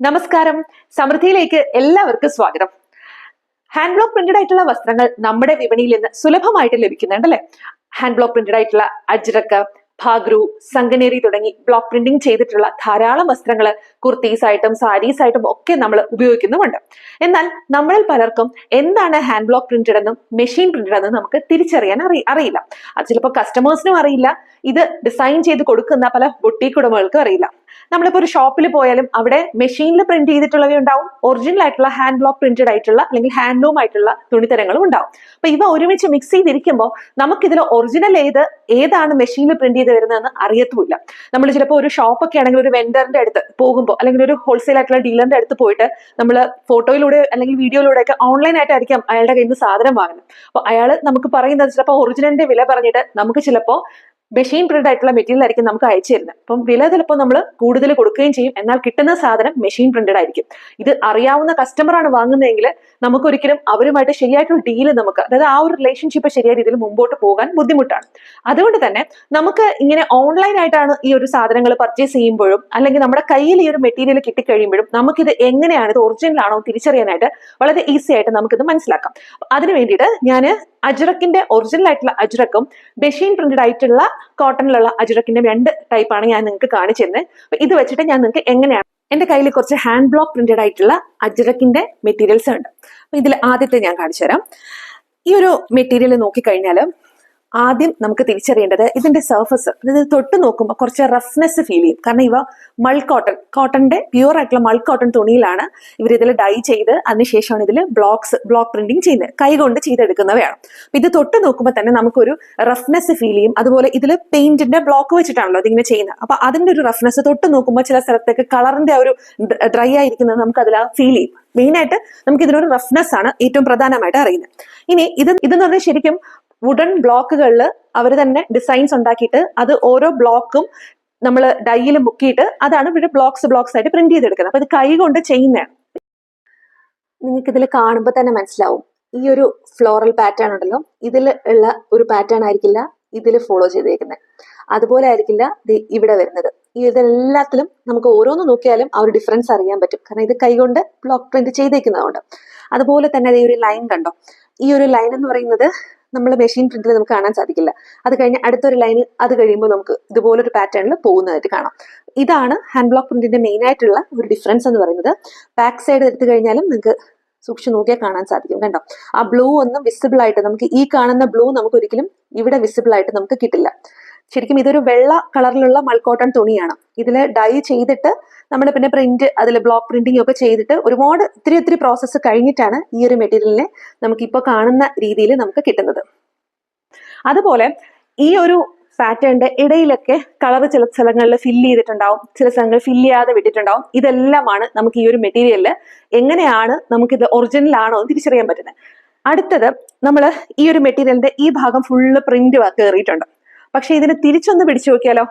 നമസ്കാരം. സമൃദ്ധിയിലേക്ക് എല്ലാവർക്കും സ്വാഗതം. ഹാൻഡ് ബ്ലോക്ക് പ്രിന്റഡ് ആയിട്ടുള്ള വസ്ത്രങ്ങൾ നമ്മുടെ വിപണിയിൽ നിന്ന് സുലഭമായിട്ട് ലഭിക്കുന്നുണ്ട് അല്ലെ? ഹാൻഡ് ബ്ലോക്ക് പ്രിന്റഡ് ആയിട്ടുള്ള അജ്രക്ക് ഭാഗ്രു സംഗനേരി തുടങ്ങി ബ്ലോക്ക് പ്രിന്റിംഗ് ചെയ്തിട്ടുള്ള ധാരാളം വസ്ത്രങ്ങൾ കുർത്തീസ് ആയിട്ടും സാരീസ് ആയിട്ടും ഒക്കെ നമ്മൾ ഉപയോഗിക്കുന്നുമുണ്ട്. എന്നാൽ നമ്മളിൽ പലർക്കും എന്താണ് ഹാൻഡ് ബ്ലോക്ക് പ്രിന്റഡ് എന്നും മെഷീൻ പ്രിന്റഡ് എന്നും നമുക്ക് തിരിച്ചറിയാൻ അറി അറിയില്ല. അത് ചിലപ്പോൾ കസ്റ്റമേഴ്സിനും അറിയില്ല. ഇത് ഡിസൈൻ ചെയ്ത് കൊടുക്കുന്ന പല ബൊട്ടീക്ക് ഉടമകൾക്കും അറിയില്ല. നമ്മളിപ്പോ ഒരു ഷോപ്പിൽ പോയാലും അവിടെ മെഷീനിൽ പ്രിന്റ് ചെയ്തിട്ടുള്ളവ ഉണ്ടാവും ഒറിജിനൽ ആയിട്ടുള്ള ഹാൻഡ് ബ്ലോക്ക് പ്രിന്റഡ് ആയിട്ടുള്ള അല്ലെങ്കിൽ ഹാൻഡ്ലൂം ആയിട്ടുള്ള തുണിത്തരങ്ങളും ഉണ്ടാവും. അപ്പൊ ഇവ ഒരുമിച്ച് മിക്സ് ചെയ്തിരിക്കുമ്പോൾ നമുക്കിതിൽ ഒറിജിനൽ ഏത് ഏതാണ് മെഷീനിൽ പ്രിന്റ് ചെയ്ത് വരുന്നതെന്ന് അറിയത്തുമില്ല. നമ്മൾ ചിലപ്പോൾ ഒരു ഷോപ്പൊക്കെ ആണെങ്കിൽ ഒരു വെൻഡറിന്റെ അടുത്ത് പോകുമ്പോൾ അല്ലെങ്കിൽ ഒരു ഹോൾസെയിൽ ആയിട്ടുള്ള ഡീലറിന്റെ അടുത്ത് പോയിട്ട് നമ്മൾ ഫോട്ടോയിലൂടെ അല്ലെങ്കിൽ വീഡിയോയിലൂടെ ഒക്കെ ഓൺലൈൻ ആയിട്ടായിരിക്കാം അയാളുടെ കയ്യിൽ നിന്ന് സാധനം വാങ്ങുന്നത്. അപ്പോൾ അയാൾ നമുക്ക് പറയുന്നത് ചിലപ്പോൾ ഒറിജിനലിന്റെ വില പറഞ്ഞിട്ട് നമുക്ക് ചിലപ്പോൾ മെഷീൻ പ്രിന്റ് ആയിട്ടുള്ള മെറ്റീരിയൽ ആയിരിക്കും നമുക്ക് അയച്ചു തരുന്നത്. അപ്പം വില ചിലപ്പോൾ നമ്മൾ കൂടുതൽ കൊടുക്കുകയും ചെയ്യും. എന്നാൽ കിട്ടുന്ന സാധനം മെഷീൻ പ്രിന്റഡ് ആയിരിക്കും. ഇത് അറിയാവുന്ന കസ്റ്റമർ ആണ് നമുക്ക് ഒരിക്കലും അവരുമായിട്ട് ശരിയായിട്ടുള്ള ഡീൽ നമുക്ക് അതായത് ആ ഒരു റിലേഷൻഷിപ്പ് ശരിയായ രീതിയിൽ മുമ്പോട്ട് പോകാൻ ബുദ്ധിമുട്ടാണ്. അതുകൊണ്ട് തന്നെ നമുക്ക് ഇങ്ങനെ ഓൺലൈൻ ആയിട്ടാണ് ഈ ഒരു സാധനങ്ങൾ പർച്ചേസ് ചെയ്യുമ്പോഴും അല്ലെങ്കിൽ നമ്മുടെ കയ്യിൽ ഈ ഒരു മെറ്റീരിയൽ കിട്ടിക്കഴിയുമ്പോഴും നമുക്കിത് എങ്ങനെയാണ് ഇത് ഒറിജിനൽ ആണോ തിരിച്ചറിയാനായിട്ട് വളരെ ഈസി ആയിട്ട് നമുക്കിത് മനസ്സിലാക്കാം. അതിനു വേണ്ടിയിട്ട് ഞാൻ അജ്രക്കിന്റെ ഒറിജിനൽ ആയിട്ടുള്ള അജ്രക്കും മെഷീൻ പ്രിന്റഡ് ആയിട്ടുള്ള കോട്ടണിലുള്ള അജുറക്കിന്റെ രണ്ട് ടൈപ്പാണ് ഞാൻ നിങ്ങൾക്ക് കാണിച്ചു അപ്പൊ ഇത് വെച്ചിട്ട് ഞാൻ നിങ്ങൾക്ക് എങ്ങനെയാണ് എന്റെ കയ്യിൽ കുറച്ച് ഹാൻഡ് ബ്ലോക്ക് പ്രിന്റഡ് ആയിട്ടുള്ള അജുറക്കിന്റെ മെറ്റീരിയൽസ് ഉണ്ട്. അപ്പൊ ഇതിൽ ആദ്യത്തെ ഞാൻ കാണിച്ചു തരാം ഈ ഒരു മെറ്റീരിയൽ നോക്കിക്കഴിഞ്ഞാൽ ആദ്യം നമുക്ക് തിരിച്ചറിയേണ്ടത് ഇതിന്റെ സർഫസ് അതായത് തൊട്ട് നോക്കുമ്പോൾ കുറച്ച് റഫ്നെസ് ഫീൽ ചെയ്യും. കാരണം ഇവ മൾ കോട്ടൺ കോട്ടന്റെ പ്യുവർ ആയിട്ടുള്ള മൾ കോട്ടൺ തുണിയിലാണ് ഇവർ ഇതിൽ ഡൈ ചെയ്ത് അതിനുശേഷമാണ് ഇതിൽ ബ്ലോക്സ് ബ്ലോക്ക് പ്രിന്റിങ് ചെയ്യുന്നത്. കൈകൊണ്ട് ചെയ്തെടുക്കുന്നവയാണ്. ഇത് തൊട്ട് നോക്കുമ്പോൾ തന്നെ നമുക്കൊരു റഫ്നെസ് ഫീൽ ചെയ്യും. അതുപോലെ ഇതിൽ പെയിന്റിന്റെ ബ്ലോക്ക് വെച്ചിട്ടാണല്ലോ ഇതിങ്ങനെ ചെയ്യുന്നത്. അപ്പൊ അതിന്റെ ഒരു റഫ്നെസ് തൊട്ട് നോക്കുമ്പോൾ ചില സ്ഥലത്തേക്ക് കളറിന്റെ ഒരു ഡ്രൈ ആയിരിക്കുന്നത് നമുക്ക് അതിൽ ഫീൽ ചെയ്യും. മെയിൻ ആയിട്ട് നമുക്ക് ഇതിനൊരു റഫ്നെസ് ആണ് ഏറ്റവും പ്രധാനമായിട്ട് അറിയുന്നത്. ഇനി ഇത് ഇതെന്ന് പറഞ്ഞാൽ ശരിക്കും വുഡൻ ബ്ലോക്കുകളിൽ അവർ തന്നെ ഡിസൈൻസ് ഉണ്ടാക്കിയിട്ട് അത് ഓരോ ബ്ലോക്കും നമ്മൾ ഡൈയിൽ മുക്കിയിട്ട് അതാണ് ഇവിടെ ബ്ലോക്സ് ബ്ലോക്സ് ആയിട്ട് പ്രിന്റ് ചെയ്തെടുക്കുന്നത്. അപ്പൊ ഇത് കൈ കൊണ്ട് ചെയ്യുന്നതാണ്. നിങ്ങൾക്ക് ഇതിൽ കാണുമ്പോൾ തന്നെ മനസ്സിലാവും. ഈ ഒരു ഫ്ലോറൽ പാറ്റേൺ ഉണ്ടല്ലോ. ഇതിൽ ഉള്ള ഒരു പാറ്റേൺ ആയിരിക്കില്ല ഇതിൽ ഫോളോ ചെയ്തേക്കുന്നത് അതുപോലെ ആയിരിക്കില്ല ഇവിടെ വരുന്നത്. ഇതെല്ലാത്തിലും നമുക്ക് ഓരോന്ന് നോക്കിയാലും ആ ഒരു ഡിഫറൻസ് അറിയാൻ പറ്റും. കാരണം ഇത് കൈകൊണ്ട് ബ്ലോക്ക് പ്രിന്റ് ചെയ്തേക്കുന്നതുകൊണ്ട്. അതുപോലെ തന്നെ ഈ ഒരു ലൈൻ കണ്ടോ? ഈ ഒരു ലൈൻ എന്ന് പറയുന്നത് നമ്മൾ മെഷീൻ പ്രിന്റിൽ നമുക്ക് കാണാൻ സാധിക്കില്ല. അത് കഴിഞ്ഞ് അടുത്തൊരു ലൈൻ അത് കഴിയുമ്പോൾ നമുക്ക് ഇതുപോലൊരു പാറ്റേണിൽ പോകുന്നതായിട്ട് കാണാം. ഇതാണ് ഹാൻഡ് ബ്ലോക്ക് പ്രിന്റിന്റെ മെയിൻ ആയിട്ടുള്ള ഒരു ഡിഫറൻസ് എന്ന് പറയുന്നത്. ബാക്ക് സൈഡ് എടുത്തു കഴിഞ്ഞാലും നിങ്ങൾക്ക് സൂക്ഷിച്ച് നോക്കിയാൽ കാണാൻ സാധിക്കും കണ്ടോ? ആ ബ്ലൂ ഒന്നും വിസിബിൾ ആയിട്ട് നമുക്ക് ഈ കാണുന്ന ബ്ലൂ നമുക്ക് ഒരിക്കലും ഇവിടെ വിസിബിൾ ആയിട്ട് നമുക്ക് കിട്ടില്ല. ശരിക്കും ഇതൊരു വെള്ള കളറിലുള്ള മൾക്കോട്ടൺ തുണിയാണ്. ഇതിൽ ഡൈ ചെയ്തിട്ട് നമ്മൾ പിന്നെ പ്രിന്റ് അതിൽ ബ്ലോക്ക് പ്രിന്റിംഗ് ഒക്കെ ചെയ്തിട്ട് ഒരുപാട് ഒത്തിരി ഒത്തിരി പ്രോസസ്സ് കഴിഞ്ഞിട്ടാണ് ഈ ഒരു മെറ്റീരിയലിനെ നമുക്കിപ്പോൾ കാണുന്ന രീതിയിൽ നമുക്ക് കിട്ടുന്നത്. അതുപോലെ ഈ ഒരു പാറ്റേണിന്റെ ഇടയിലൊക്കെ കളർ ചില സ്ഥലങ്ങളിൽ ഫില്ല് ചെയ്തിട്ടുണ്ടാവും ചില സ്ഥലങ്ങളിൽ ഫില്ല് ചെയ്യാതെ വിട്ടിട്ടുണ്ടാവും. ഇതെല്ലാമാണ് നമുക്ക് ഈ ഒരു മെറ്റീരിയലിൽ എങ്ങനെയാണ് നമുക്ക് ഇത് ഒറിജിനൽ ആണോ എന്ന് തിരിച്ചറിയാൻ പറ്റുന്നത്. അടുത്തത് നമ്മൾ ഈ ഒരു മെറ്റീരിയലിന്റെ ഈ ഭാഗം ഫുള്ള് പ്രിന്റ് കയറിയിട്ടുണ്ട് പക്ഷെ ഇതിനെ തിരിച്ചൊന്ന് പിടിച്ചു നോക്കിയാലോ?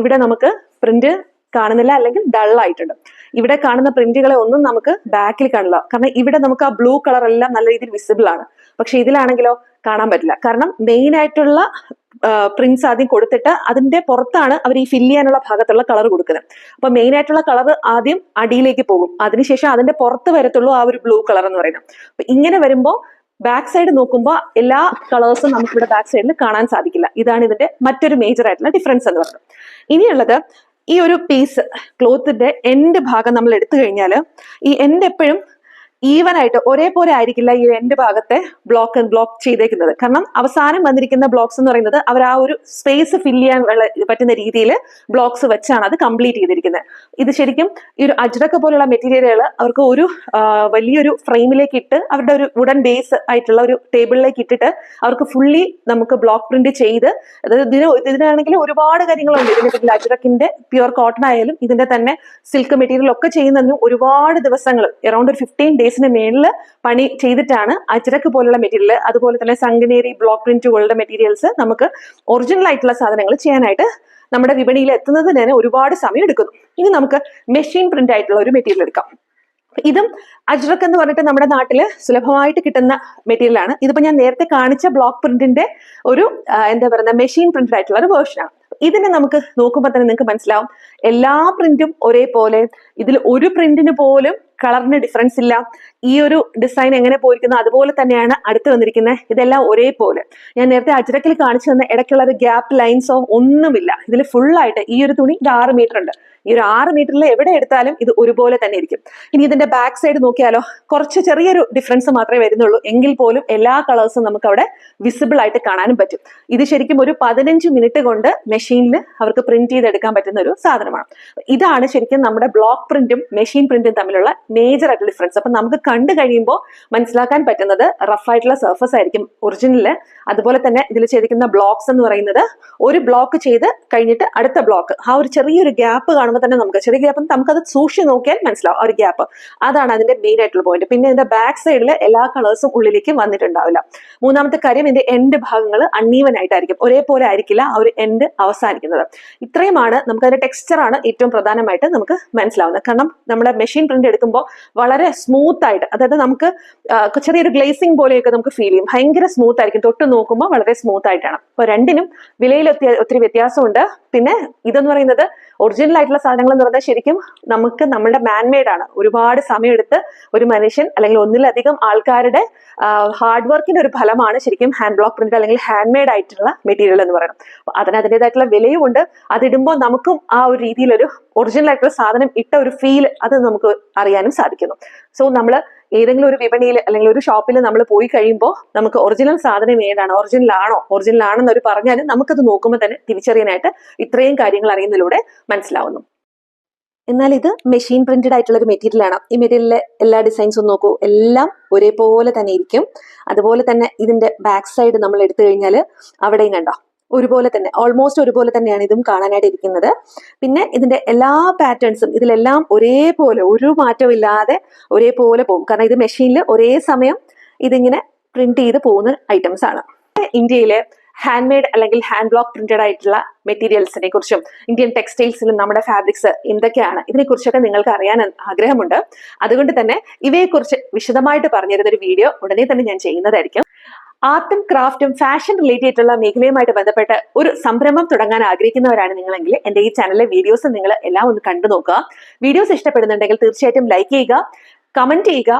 ഇവിടെ നമുക്ക് പ്രിന്റ് കാണുന്നില്ല അല്ലെങ്കിൽ ഡൾ ആയിട്ടുണ്ട്. ഇവിടെ കാണുന്ന പ്രിന്റുകളെ ഒന്നും നമുക്ക് ബാക്കിൽ കാണില്ല. കാരണം ഇവിടെ നമുക്ക് ആ ബ്ലൂ കളർ എല്ലാം നല്ല രീതിയിൽ വിസിബിൾ ആണ്. പക്ഷെ ഇതിലാണെങ്കിലോ കാണാൻ പറ്റില്ല. കാരണം മെയിൻ ആയിട്ടുള്ള പ്രിന്റ്സ് ആദ്യം കൊടുത്തിട്ട് അതിന്റെ പുറത്താണ് അവർ ഈ ഫില്ല് ചെയ്യാനുള്ള ഭാഗത്തുള്ള കളർ കൊടുക്കുന്നത്. അപ്പൊ മെയിൻ ആയിട്ടുള്ള കളർ ആദ്യം അടിയിലേക്ക് പോകും. അതിനുശേഷം അതിന്റെ പുറത്ത് വരത്തുള്ളൂ ആ ഒരു ബ്ലൂ കളർ എന്ന് പറയുന്നത്. അപ്പൊ ഇങ്ങനെ വരുമ്പോൾ ബാക്ക് സൈഡ് നോക്കുമ്പോൾ എല്ലാ കളേഴ്സും നമുക്ക് ഇവിടെ ബാക്ക് സൈഡിൽ കാണാൻ സാധിക്കില്ല. ഇതാണ് ഇതിന്റെ മറ്റൊരു മേജർ ആയിട്ടുള്ള ഡിഫറൻസ് എന്ന് പറയുന്നത്. ഇനിയുള്ളത് ഈ ഒരു പീസ് ക്ലോത്തിന്റെ എൻഡ് ഭാഗം നമ്മൾ എടുത്തു കഴിഞ്ഞാൽ ഈ എൻഡ് എപ്പോഴും ഈവൻ ആയിട്ട് ഒരേപോലെ ആയിരിക്കില്ല ഈ രണ്ട് ഭാഗത്തെ ബ്ലോക്ക് ബ്ലോക്ക് ചെയ്തേക്കുന്നത്. കാരണം അവസാനം വന്നിരിക്കുന്ന ബ്ലോക്സ് എന്ന് പറയുന്നത് അവർ ആ ഒരു സ്പേസ് ഫില്ല് ചെയ്യാൻ പറ്റുന്ന രീതിയിൽ ബ്ലോക്സ് വെച്ചാണ് അത് കംപ്ലീറ്റ് ചെയ്തിരിക്കുന്നത്. ഇത് ശരിക്കും ഈ ഒരു അജ്രക്ക പോലുള്ള മെറ്റീരിയലുകൾ അവർക്ക് ഒരു വലിയൊരു ഫ്രെയിമിലേക്ക് ഇട്ട് അവരുടെ ഒരു വുഡൻ ബേസ് ആയിട്ടുള്ള ഒരു ടേബിളിലേക്ക് ഇട്ടിട്ട് അവർക്ക് ഫുള്ളി നമുക്ക് ബ്ലോക്ക് പ്രിന്റ് ചെയ്ത് അതായത് ഇതിന് ഇതിനാണെങ്കിൽ ഒരുപാട് കാര്യങ്ങളുണ്ട്. ഇതിനെ പറ്റി അജ്രക്കിന്റെ പ്യുവർ കോട്ടൺ ആയാലും ഇതിന്റെ തന്നെ സിൽക്ക് മെറ്റീരിയൽ ഒക്കെ ചെയ്യുന്നതിന് ഒരുപാട് ദിവസങ്ങൾ അറൌണ്ട് ഒരു ഫിഫ്റ്റീൻ ഡേയ്സിന് മേളിൽ പണി ചെയ്തിട്ടാണ് അജ്രക്ക് പോലുള്ള മെറ്റീരിയൽ അതുപോലെ തന്നെ സംഗനേരി ബ്ലോക്ക് പ്രിന്റുകളുടെ മെറ്റീരിയൽസ് നമുക്ക് ഒറിജിനൽ ആയിട്ടുള്ള സാധനങ്ങൾ ചെയ്യാനായിട്ട് നമ്മുടെ വിപണിയിൽ എത്തുന്നതിന് തന്നെ ഒരുപാട് സമയം എടുക്കുന്നു ഇനി നമുക്ക് മെഷീൻ പ്രിന്റ് ആയിട്ടുള്ള ഒരു മെറ്റീരിയൽ എടുക്കാം. ഇതും അജ്രക് എന്ന് പറഞ്ഞിട്ട് നമ്മുടെ നാട്ടിൽ സുലഭമായിട്ട് കിട്ടുന്ന മെറ്റീരിയൽ ആണ്. ഇതിപ്പോ ഞാൻ നേരത്തെ കാണിച്ച ബ്ലോക്ക് പ്രിന്റിന്റെ ഒരു എന്താ പറയുക മെഷീൻ പ്രിന്റഡ് ആയിട്ടുള്ള ഒരു വേർഷൻ ആണ്. ഇതിനെ നമുക്ക് നോക്കുമ്പോൾ തന്നെ നിങ്ങൾക്ക് മനസ്സിലാവും. എല്ലാ പ്രിന്റും ഒരേപോലെ. ഇതിൽ ഒരു പ്രിന്റിന് പോലും കളറിന് ഡിഫറൻസ് ഇല്ല. ഈ ഒരു ഡിസൈൻ എങ്ങനെ പോയിരിക്കുന്നു അതുപോലെ തന്നെയാണ് അടുത്ത് വന്നിരിക്കുന്നത്. ഇതെല്ലാം ഒരേപോലെ. ഞാൻ നേരത്തെ അജ്രക്കിൽ കാണിച്ചു തന്ന ഇടയ്ക്കുള്ള ഒരു ഗ്യാപ്പ് ലൈൻസോ ഒന്നുമില്ല. ഇതിൽ ഫുൾ ആയിട്ട് ഈ ഒരു തുണി ഇത് ആറ് മീറ്റർ ഉണ്ട്. ഈ ഒരു ആറ് മീറ്ററിൽ എവിടെ എടുത്താലും ഇത് ഒരുപോലെ തന്നെ ഇരിക്കും. ഇനി ഇതിന്റെ ബാക്ക് സൈഡ് നോക്കിയാലോ കുറച്ച് ചെറിയൊരു ഡിഫറൻസ് മാത്രമേ വരുന്നുള്ളൂ. എങ്കിൽ പോലും എല്ലാ കളേഴ്സും നമുക്ക് അവിടെ വിസിബിൾ ആയിട്ട് കാണാനും പറ്റും. ഇത് ശരിക്കും ഒരു പതിനഞ്ച് മിനിറ്റ് കൊണ്ട് മെഷീനിൽ അവർക്ക് പ്രിന്റ് ചെയ്തെടുക്കാൻ പറ്റുന്ന ഒരു സാധനമാണ്. ഇതാണ് ശരിക്കും നമ്മുടെ ബ്ലോക്ക് പ്രിന്റും മെഷീൻ പ്രിന്റും തമ്മിലുള്ള മേജർ ആയിട്ടുള്ള ഡിഫറൻസ് അപ്പൊ നമുക്ക് കണ്ടു കഴിയുമ്പോൾ മനസ്സിലാക്കാൻ പറ്റുന്നത് റഫ് ആയിട്ടുള്ള സർഫസ് ആയിരിക്കും ഒറിജിനൽ അതുപോലെ തന്നെ ഇതിൽ ചെയ്തിരിക്കുന്ന ബ്ലോക്സ് എന്ന് പറയുന്നത് ഒരു ബ്ലോക്ക് ചെയ്ത് കഴിഞ്ഞിട്ട് അടുത്ത ബ്ലോക്ക് ആ ഒരു ചെറിയൊരു ഗ്യാപ്പ് കാണുമ്പോൾ തന്നെ നമുക്ക് ചെറിയ ഗ്യാപ്പ് നമുക്കത് സൂക്ഷിച്ച് നോക്കിയാൽ മനസ്സിലാവും ആ ഒരു ഗ്യാപ്പ് അതാണ് അതിന്റെ മെയിൻ ആയിട്ടുള്ള പോയിന്റ് പിന്നെ ഇതിന്റെ ബാക്ക് സൈഡിൽ എല്ലാ കളേഴ്സും ഉള്ളിലേക്ക് വന്നിട്ടുണ്ടാവില്ല. മൂന്നാമത്തെ കാര്യം ഇതിന്റെ എൻഡ് ഭാഗങ്ങൾ അൺഈവൻ ആയിട്ടായിരിക്കും. ഒരേപോലെ ആയിരിക്കില്ല ആ ഒരു എൻഡ് അവസാനിക്കുന്നത്. ഇത്രയുമാണ് നമുക്ക് അതിന്റെ ടെക്സ്ചർ ആണ് ഏറ്റവും പ്രധാനമായിട്ട് നമുക്ക് മനസ്സിലാവുന്നത്. കാരണം നമ്മുടെ മെഷീൻ പ്രിന്റ് എടുക്കുമ്പോൾ വളരെ സ്മൂത്ത് ആയിട്ട് അതായത് നമുക്ക് ചെറിയൊരു ഗ്ലേസിംഗ് പോലെയൊക്കെ നമുക്ക് ഫീൽ ചെയ്യും. ഭയങ്കര സ്മൂത്ത് ആയിരിക്കും. തൊട്ട് നോക്കുമ്പോൾ വളരെ സ്മൂത്ത് ആയിട്ടാണ്. അപ്പൊ രണ്ടിനും വിലയിൽ ഒത്തിരി വ്യത്യാസമുണ്ട്. പിന്നെ ഇതെന്ന് പറയുന്നത് ഒറിജിനൽ ആയിട്ടുള്ള സാധനങ്ങൾ എന്ന് പറഞ്ഞാൽ ശരിക്കും നമുക്ക് നമ്മുടെ മാൻമെയ്ഡ് ആണ്. ഒരുപാട് സമയമെടുത്ത് ഒരു മനുഷ്യൻ അല്ലെങ്കിൽ ഒന്നിലധികം ആൾക്കാരുടെ ഹാർഡ് വർക്കിന്റെ ഒരു ഫലമാണ് ശരിക്കും ഹാൻഡ് ബ്ലോക്ക് പ്രിന്റ് അല്ലെങ്കിൽ ഹാൻഡ് മെയ്ഡ് ആയിട്ടുള്ള മെറ്റീരിയൽ എന്ന് പറയുന്നത്. അതിന് അതിന്റെതായിട്ടുള്ള വിലയുമുണ്ട്. അതിടുമ്പോൾ നമുക്കും ആ ഒരു രീതിയിലൊരു ഒറിജിനൽ ആയിട്ടുള്ള സാധനം ഇട്ട ഒരു ഫീൽ അത് നമുക്ക് അറിയാനും സാധിക്കുന്നു. സോ നമ്മൾ ഏതെങ്കിലും ഒരു വിപണിയിൽ അല്ലെങ്കിൽ ഒരു ഷോപ്പിൽ നമ്മൾ പോയി കഴിയുമ്പോൾ നമുക്ക് ഒറിജിനൽ സാധനം ഏതാണ്? ഒറിജിനൽ ആണോ? ഒറിജിനൽ ആണെന്ന് അവർ പറഞ്ഞാൽ നമുക്കത് നോക്കുമ്പോൾ തന്നെ തിരിച്ചറിയാനായിട്ട് ഇത്രയും കാര്യങ്ങൾ അറിയുന്നതിലൂടെ മനസ്സിലാവുന്നു. എന്നാൽ ഇത് മെഷീൻ പ്രിന്റഡ് ആയിട്ടുള്ള ഒരു മെറ്റീരിയൽ ആണ്. ഈ മെറ്റീരിയലിലെ എല്ലാ ഡിസൈൻസും നോക്കൂ. എല്ലാം ഒരേപോലെ തന്നെ ഇരിക്കും. അതുപോലെ തന്നെ ഇതിന്റെ ബാക്ക് സൈഡ് നമ്മൾ എടുത്തു കഴിഞ്ഞാൽ അവിടെയും കണ്ടോ? ഒരുപോലെ തന്നെ ഓൾമോസ്റ്റ് ഒരുപോലെ തന്നെയാണ് ഇതും കാണാനായിട്ട് ഇരിക്കുന്നത്. പിന്നെ ഇതിന്റെ എല്ലാ പാറ്റേൺസും ഇതിലെല്ലാം ഒരേപോലെ ഒരു മാറ്റമില്ലാതെ ഒരേപോലെ പോകും. കാരണം ഇത് മെഷീനിൽ ഒരേ സമയം ഇതിങ്ങനെ പ്രിന്റ് ചെയ്ത് പോകുന്ന ഐറ്റംസ് ആണ്. ഇന്ത്യയിലെ ഹാൻഡ് മെയ്ഡ് അല്ലെങ്കിൽ ഹാൻഡ് ബ്ലോക്ക് പ്രിന്റഡ് ആയിട്ടുള്ള മെറ്റീരിയൽസിനെ കുറിച്ചും ഇന്ത്യൻ ടെക്സ്റ്റൈൽസിലും നമ്മുടെ ഫാബ്രിക്സ് എന്തൊക്കെയാണ് ഇതിനെക്കുറിച്ചൊക്കെ നിങ്ങൾക്ക് അറിയാൻ ആഗ്രഹമുണ്ട്. അതുകൊണ്ട് തന്നെ ഇവയെക്കുറിച്ച് വിശദമായിട്ട് പറഞ്ഞിരുന്ന ഒരു വീഡിയോ ഉടനെ തന്നെ ഞാൻ ചെയ്യുന്നതായിരിക്കും. ആർട്ടും ക്രാഫ്റ്റും ഫാഷൻ റിലേറ്റഡ് ആയിട്ടുള്ള മേഖലയുമായിട്ട് ബന്ധപ്പെട്ട് ഒരു സംരംഭം തുടങ്ങാൻ ആഗ്രഹിക്കുന്നവരാണ് നിങ്ങളെങ്കിൽ എന്റെ ഈ ചാനലിലെ വീഡിയോസ് നിങ്ങൾ എല്ലാം ഒന്ന് കണ്ടു നോക്കുക. വീഡിയോസ് ഇഷ്ടപ്പെടുന്നുണ്ടെങ്കിൽ തീർച്ചയായിട്ടും ലൈക്ക് ചെയ്യുക കമന്റ് ചെയ്യുക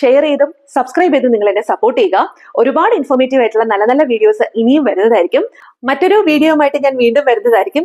ഷെയർ ചെയ്തും സബ്സ്ക്രൈബ് ചെയ്തും നിങ്ങൾ എന്നെ സപ്പോർട്ട് ചെയ്യുക. ഒരുപാട് ഇൻഫോർമേറ്റീവ് ആയിട്ടുള്ള നല്ല നല്ല വീഡിയോസ് ഇനിയും വരുന്നതായിരിക്കും. മറ്റൊരു വീഡിയോയുമായിട്ട് ഞാൻ വീണ്ടും വരുന്നതായിരിക്കും.